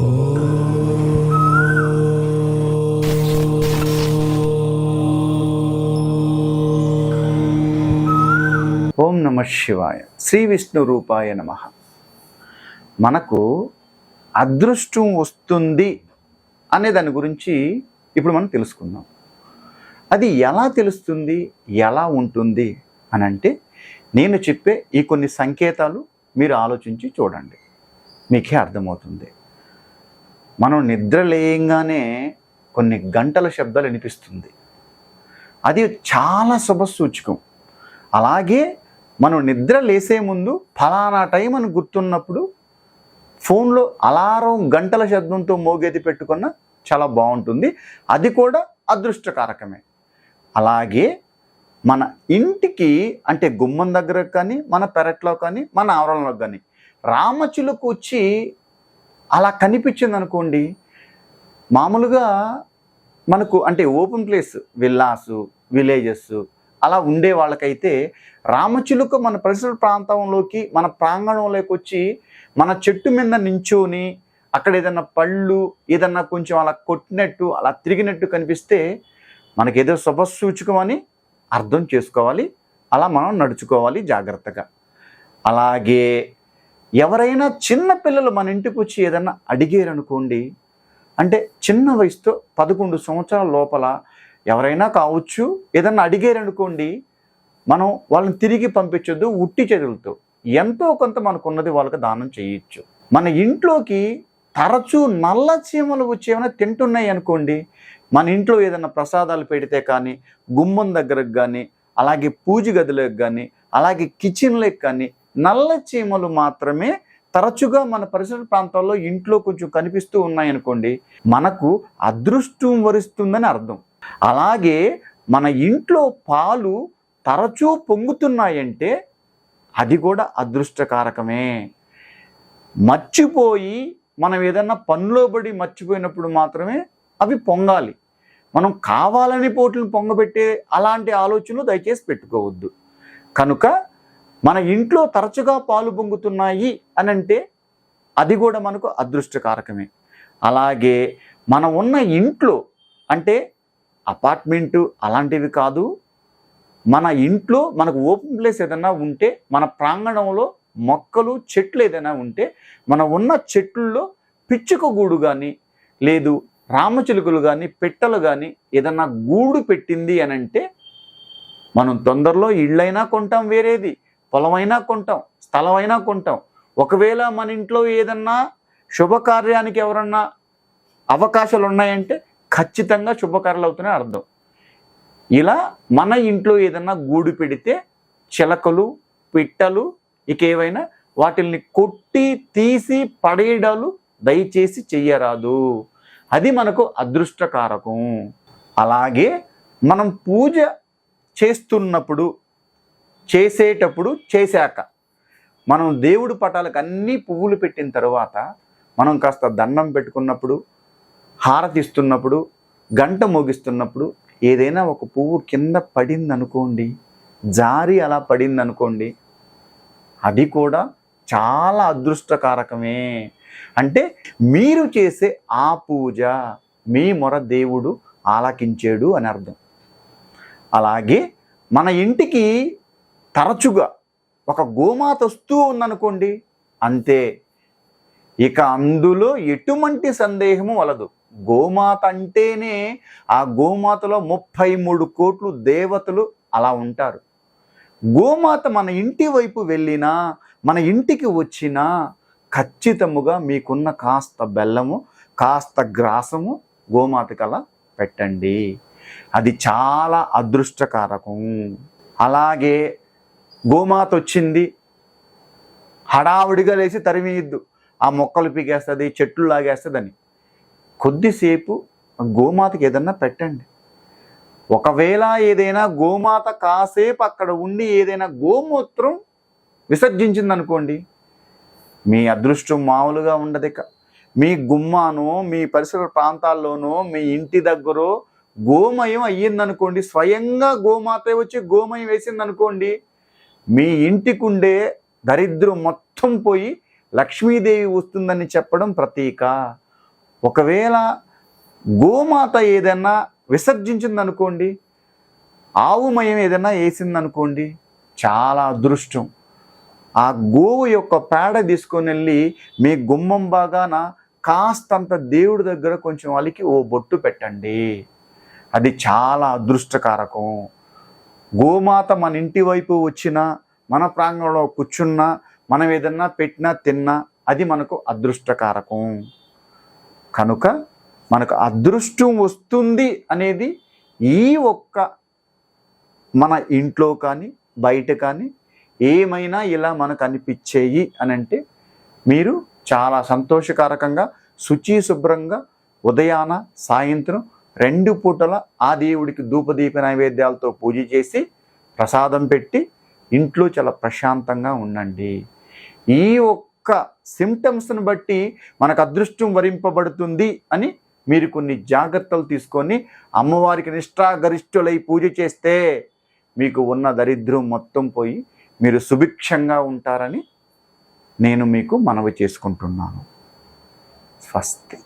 ఓం నమ శివాయ. శ్రీ విష్ణు రూపాయ నమ. మనకు అదృష్టం వస్తుంది అనే దాని గురించి ఇప్పుడు మనం తెలుసుకుందాం. అది ఎలా తెలుస్తుంది ఎలా ఉంటుంది అని అంటే నేను చెప్పే ఈ కొన్ని సంకేతాలు మీరు ఆలోచించి చూడండి. మీకే అర్థమవుతుంది. మనం నిద్ర లేయంగానే కొన్ని గంటల శబ్దాలు వినిపిస్తుంది. అది చాలా శుభ సూచకం అలాగే మనం నిద్ర లేసే ముందు ఫలానా టైం అని గుర్తున్నప్పుడు ఫోన్లో అలారం గంటల శబ్దంతో మోగేది పెట్టుకున్న చాలా బాగుంటుంది. అది కూడా అదృష్టకారకమే. అలాగే మన ఇంటికి అంటే గుమ్మం దగ్గర కానీ మన పెరట్లో కానీ మన ఆవరణలో కానీ రామచిలుకు వచ్చి అలా కనిపించింది అనుకోండి మామూలుగా మనకు అంటే ఓపెన్ ప్లేస్ విల్లాసు విలేజెస్ అలా ఉండే వాళ్ళకైతే రామచిలుక మన పరిసర ప్రాంతంలోకి మన ప్రాంగణంలోకి వచ్చి మన చెట్టు మీద నించోని అక్కడ ఏదన్నా పళ్ళు ఏదన్నా కొంచెం అలా కొట్టినట్టు అలా తిరిగినట్టు కనిపిస్తే మనకేదో ఏదో అని అర్థం చేసుకోవాలి. అలా మనం నడుచుకోవాలి జాగ్రత్తగా. అలాగే ఎవరైనా చిన్న పిల్లలు మన ఇంటికి వచ్చి ఏదన్నా అడిగారనుకోండి అంటే చిన్న వయసుతో పదకొండు సంవత్సరాల లోపల ఎవరైనా కావచ్చు ఏదన్నా అడిగారనుకోండి మనం వాళ్ళని తిరిగి పంపించొద్దు ఉట్టి చేతులతో ఎంతో కొంత మనకున్నది వాళ్ళకి దానం చేయొచ్చు. మన ఇంట్లోకి తరచూ నల్ల చీమలు వచ్చి ఏమైనా తింటున్నాయి అనుకోండి మన ఇంట్లో ఏదైనా ప్రసాదాలు పెడితే కానీ గుమ్మం దగ్గరకు కానీ అలాగే పూజ గదిలోకి కానీ అలాగే కిచెన్లోకి కానీ నల్ల చీమలు మాత్రమే తరచుగా మన పరిసర ప్రాంతాల్లో ఇంట్లో కొంచెం కనిపిస్తూ ఉన్నాయనుకోండి మనకు అదృష్టం వరిస్తుందని అర్థం. అలాగే మన ఇంట్లో పాలు తరచూ పొంగుతున్నాయంటే అది కూడా అదృష్టకారకమే. మర్చిపోయి మనం ఏదన్నా పనిలో పడి మర్చిపోయినప్పుడు మాత్రమే అవి పొంగాలి. మనం కావాలని పోట్లను పొంగబెట్టే అలాంటి ఆలోచనలు దయచేసి పెట్టుకోవద్దు. కనుక మన ఇంట్లో తరచుగా పాలు పొంగుతున్నాయి అని అంటే అది కూడా మనకు అదృష్టకారకమే. అలాగే మనం ఉన్న ఇంట్లో అంటే అపార్ట్మెంటు అలాంటివి కాదు మన ఇంట్లో మనకు ఓపెన్ ప్లేస్ ఏదైనా ఉంటే మన ప్రాంగణంలో మొక్కలు చెట్లు ఏదైనా ఉంటే మన ఉన్న చెట్లలో పిచ్చుక గూడు కానీ లేదు రామచిలుకలు కానీ పెట్టలు కానీ ఏదన్నా గూడు పెట్టింది అని అంటే మనం తొందరలో ఇళ్ళైనా కొంటాం వేరేది. పొలమైనా కొంటాం స్థలమైనా కొంటాం. ఒకవేళ మన ఇంట్లో ఏదన్నా శుభకార్యానికి ఎవరన్నా అవకాశాలు ఉన్నాయంటే ఖచ్చితంగా శుభకార్యాలు అవుతున్నాయి అర్థం. ఇలా మన ఇంట్లో ఏదన్నా గూడు పెడితే చిలకలు పిట్టలు ఇక ఏవైనా వాటిల్ని కొట్టి తీసి పడేయడాలు దయచేసి చెయ్యరాదు. అది మనకు అదృష్టకారకం. అలాగే మనం పూజ చేస్తున్నప్పుడు చేసేటప్పుడు చేశాక. మనం దేవుడి పటాలకు అన్నీ పువ్వులు పెట్టిన తర్వాత మనం కాస్త దండం పెట్టుకున్నప్పుడు హారతి ఇస్తున్నప్పుడు గంట మోగిస్తున్నప్పుడు ఏదైనా ఒక పువ్వు కింద పడిందనుకోండి జారి అలా పడిందనుకోండి అది కూడా చాలా అదృష్టకారకమే. అంటే మీరు చేసే ఆ పూజ మీ మొర దేవుడు ఆలకించాడు అని అర్థం. అలాగే మన ఇంటికి తరచుగా ఒక గోమాత వస్తూ ఉందనుకోండి అంతే. ఇక అందులో ఎటువంటి సందేహము వలదు. గోమాత అంటేనే ఆ గోమాతలో ముప్పై మూడు కోట్లు దేవతలు అలా ఉంటారు. గోమాత మన ఇంటి వైపు వెళ్ళినా మన ఇంటికి వచ్చినా ఖచ్చితముగా మీకున్న కాస్త బెల్లము కాస్త గ్రాసము గోమాతకలా పెట్టండి. అది చాలా అదృష్టకారకం. అలాగే గోమాత వచ్చింది. హడావుడిగా లేచి తరిమీయద్దు. ఆ మొక్కలు పీకేస్తుంది చెట్లు లాగేస్తుందని. కొద్దిసేపు గోమాతకి ఏదన్నా పెట్టండి. ఒకవేళ ఏదైనా గోమాత కాసేపు అక్కడ ఉండి ఏదైనా గోమూత్రం విసర్జించింది అనుకోండి మీ అదృష్టం మామూలుగా ఉండదు ఇక మీ గుమ్మానో మీ పరిసర ప్రాంతాల్లోనో మీ ఇంటి దగ్గర గోమయం అయ్యిందనుకోండి స్వయంగా గోమాత వచ్చి గోమయం వేసిందనుకోండి మీ ఇంటికుండే దరిద్రం మొత్తం పోయి లక్ష్మీదేవి వస్తుందని చెప్పడం ప్రతీక. ఒకవేళ గోమాత ఏదైనా విసర్జించిందనుకోండి ఆవుమయం ఏదైనా వేసిందనుకోండి చాలా అదృష్టం. ఆ గోవు యొక్క పేడ తీసుకొని వెళ్ళి మీ గుమ్మం బాగాన కాస్తంత దేవుడి దగ్గర కొంచెం అలికి ఓ బొట్టు పెట్టండి. అది చాలా అదృష్టకారకం. గోమాత మన ఇంటి వైపు వచ్చినా మన ప్రాంగణంలో కూర్చున్నా మనం ఏదన్నా పెట్టినా తిన్నా అది మనకు అదృష్టకారకం. కనుక మనకు అదృష్టం వస్తుంది అనేది ఈ ఒక్క మన ఇంట్లో కానీ బయట కానీ ఏమైనా ఇలా మనకు అనిపించేయి అని అంటే మీరు చాలా సంతోషకారకంగా శుచి శుభ్రంగా ఉదయాన సాయంత్రం రెండు పూటల ఆ దేవుడికి ధూపదీప నైవేద్యాలతో పూజ చేసి ప్రసాదం పెట్టి ఇంట్లో చాలా ప్రశాంతంగా ఉండండి. ఈ ఒక్క సిమ్టమ్స్ని బట్టి మనకు అదృష్టం వరింపబడుతుంది అని మీరు కొన్ని జాగ్రత్తలు తీసుకొని అమ్మవారికి నిష్ఠాగరిష్ఠులై పూజ చేస్తే మీకు ఉన్న దరిద్రం మొత్తం పోయి మీరు సుభిక్షంగా ఉంటారని నేను మీకు మనవి చేసుకుంటున్నాను. స్వస్తి.